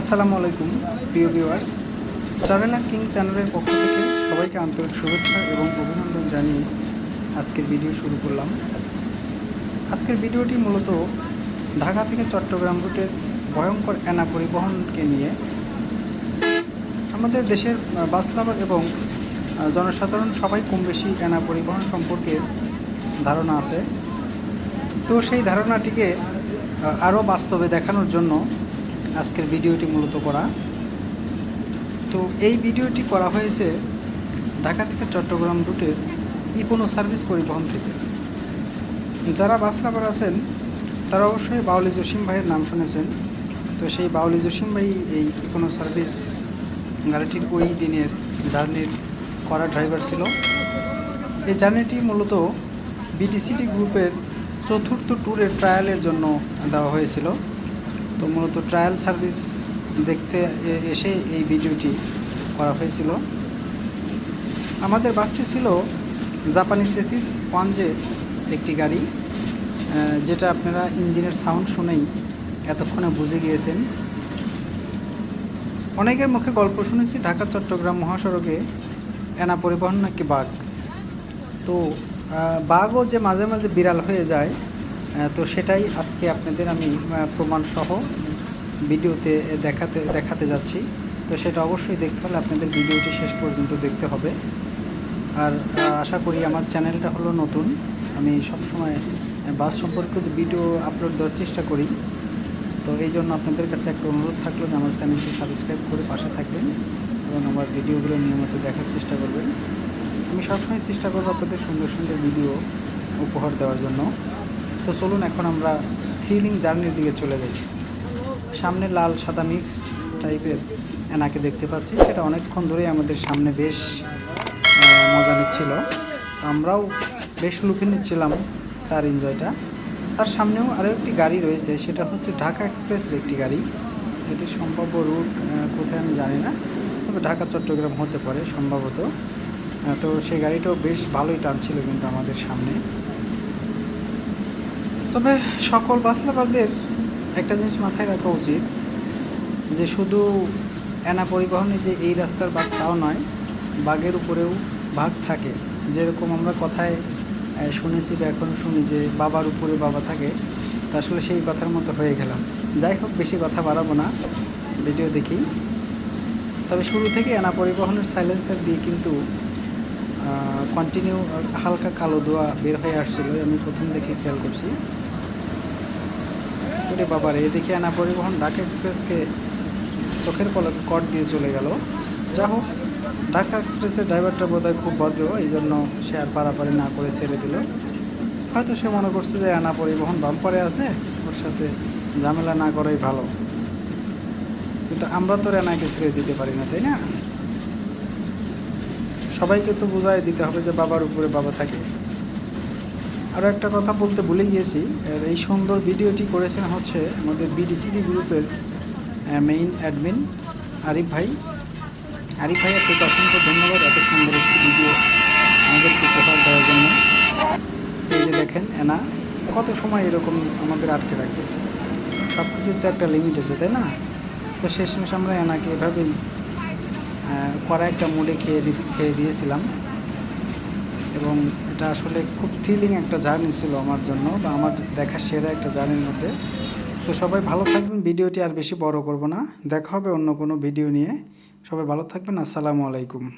আসসালামু আলাইকুম, প্রিয় ভিউয়ার্স। ট্রাভেল অ্যান্ড কিং চ্যানেলের পক্ষ থেকে সবাইকে আন্তরিক শুভেচ্ছা এবং অভিনন্দন জানিয়ে আজকের ভিডিও শুরু করলাম। আজকের ভিডিওটি মূলত ঢাকা থেকে চট্টগ্রাম রুটের ভয়ঙ্কর এনা পরিবহনকে নিয়ে। আমাদের দেশের বাস এবং জনসাধারণ সবাই কম বেশি এনা পরিবহন সম্পর্কে ধারণা আছে। তো সেই ধারণাটিকে আরও বাস্তবে দেখানোর জন্য আজকের ভিডিওটি মূলত করা। তো এই ভিডিওটি করা হয়েছে ঢাকা থেকে চট্টগ্রাম রুটের ইকোনো সার্ভিস পরিবহন থেকে। যারা বাস লাভার আছেন, তারা অবশ্যই বাউলি জসিম ভাইয়ের নাম শুনেছেন। তো সেই বাউলি জসিম ভাই এই ইকোনো সার্ভিস গাড়িটির ওই দিনের জার্নির করা ড্রাইভার ছিল। এই জার্নিটি মূলত বিটিসিটি গ্রুপের চতুর্থ ট্যুরের ট্রায়ালের জন্য দেওয়া হয়েছিল। তো মূলত ট্রায়াল সার্ভিস দেখতে এসে এই ভিডিওটি করা হয়েছিল। আমাদের বাসটি ছিল জাপানি সেসিস ওয়ানজে একটি গাড়ি যেটা আপনারা ইঞ্জিনের সাউন্ড শুনেই এতক্ষণে বুঝে গিয়েছেন। অনেকের মুখে গল্প শুনেছি, ঢাকা, চট্টগ্রাম মহাসড়কে এনা পরিবহন নাকি বাঘ? তো বাঘও যে মাঝে মাঝে বিড়াল হয়ে যায় তো সেটাই আজকে আপনাদের আমি প্রমাণসহ ভিডিওতে দেখাতে দেখাতে যাচ্ছি। তো সেটা অবশ্যই দেখতে হলে আপনাদের ভিডিওটি শেষ পর্যন্ত দেখতে হবে। আর আশা করি আমার চ্যানেলটা হলো নতুন। আমি সবসময় বাস সম্পর্কিত ভিডিও আপলোড দেওয়ার চেষ্টা করি। তো এই জন্য আপনাদের কাছে একটা অনুরোধ থাকল যে আমার চ্যানেলটি সাবস্ক্রাইব করে পাশে থাকবেন এবং আমার ভিডিওগুলো নিয়মিত দেখার চেষ্টা করবেন। আমি সবসময় চেষ্টা করব আপনাদের সুন্দর সুন্দর ভিডিও উপহার দেওয়ার জন্য। তো চলুন এখন আমরা থ্রিলিং জার্নির দিকে চলে যাই। সামনে লাল, সাদা মিক্সড টাইপের এনাকে দেখতে পাচ্ছি। সেটা অনেকক্ষণ ধরেই আমাদের সামনে বেশ মজা নিচ্ছিল। আমরাও বেশ লুকে নিচ্ছিলাম তার এনজয়টা তার সামনেও আরও একটি গাড়ি রয়েছে, সেটা হচ্ছে ঢাকা এক্সপ্রেসের একটি গাড়ি। এটি সম্ভাব্য রুট কোথায় আমি জানি না, তবে ঢাকা, চট্টগ্রাম হতে পারে সম্ভবত। তো সেই গাড়িটাও বেশ ভালোই টানছিল কিন্তু আমাদের সামনে। তবে সকল বাসলাবাদের একটা জিনিস মাথায় রাখা উচিত যে শুধু এনা পরিবহনে যে এই রাস্তার বাঘ তাও নয়, বাঘের উপরেও ভাগ থাকে। যেরকম আমরা কথায় শুনেছি বা এখন শুনি যে বাবার উপরে বাবা থাকে, তা আসলে সেই কথার মতো হয়ে গেলাম। যাই হোক, বেশি কথা বাড়াবো না, ভিডিও দেখি। তবে শুরু থেকে এনা পরিবহনের সাইলেন্সার দিয়ে কিন্তু কন্টিনিউ হালকা কালো দোয়া বের হয়ে আসছিল, আমি প্রথম দেখে খেয়াল করছি। ওরে বাবা রে দেখে আনা পরিবহন ঢাকা এক্সপ্রেসকে চোখের পলকে কট দিয়ে চলে গেল। যা হোক, ঢাকা এক্সপ্রেসের ড্রাইভারটা বোধহয় খুব ভদ্র এই জন্য সে আর পারাপারি না করে ছেড়ে দিল। হয়তো সে মনে করছে যে আনা পরিবহন বাম্পারে আছে, ওর সাথে ঝামেলা না করাই ভালো। কিন্তু আমরা তো রেনাকে ছেড়ে দিতে পারি না, তাই না? সবাইকে তো বুঝাই দিতে হবে যে বাবার উপরে বাবা থাকে। আরও একটা কথা বলতে ভুলে গিয়েছি এই সুন্দর ভিডিওটি করেছেন হচ্ছে আমাদের বিডিসিডি গ্রুপের মেইন অ্যাডমিন আরিফ ভাই। আরিফ ভাই আপনাকে অসংখ্য ধন্যবাদ এত সুন্দর একটি ভিডিও আমাদেরকে উপহার দেওয়ার জন্য। এই যে দেখেন, এনা, কত সময় এরকম আমাদের আটকে রাখবে? সব কিছুর তো একটা লিমিট আছে, তাই না? তো শেষমেশ আমরা এনাকে এভাবেই আহ, কড়া একটা মুড়ে খেয়ে খেয়ে দিয়েছিলাম। এবং এটা আসলে খুব থ্রিলিং একটা জার্নি ছিল আমার জন্য বা আমার দেখা সেরা একটা জার্নির মধ্যে। তো সবাই ভালো থাকবেন ভিডিওটি আর বেশি বড় করব না। দেখা হবে অন্য কোনো ভিডিও নিয়ে। সবাই ভালো থাকবেন আসসালামু আলাইকুম।